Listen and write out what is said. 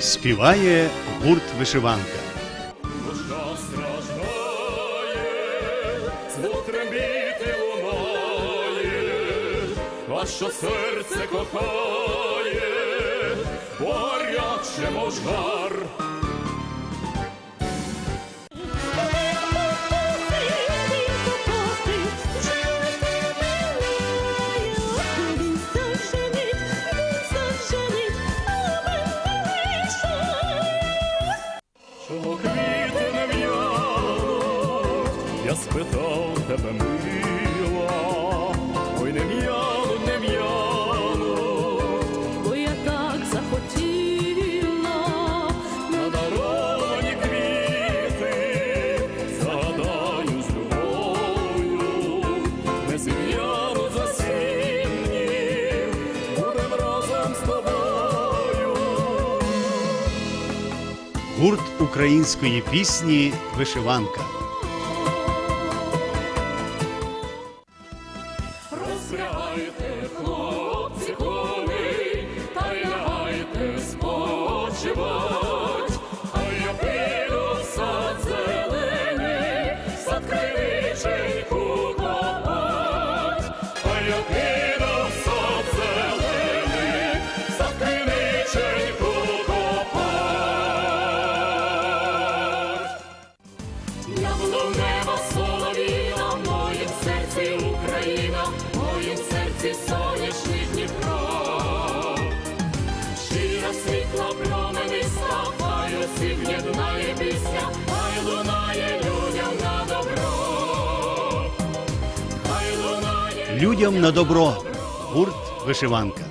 Співає гурт вишиванка. Душа страждає, звук трембіти лунає, що серце кохає, горяче гаряче я спитав тебе, мила, ой, не в'януть, не в'януть, Бо я так захотіла, на надаровані квіти, згадаю з любов'ю, не зів'януть за сім днів, будем разом з тобою. Гурт української пісні Вишиванка. Розпрягайте, хлопці, коней, та й лягайте спочивать, а я піду сад зелений, сад криниченьку копать, а я піду Людям на добро. Гурт вишиванка.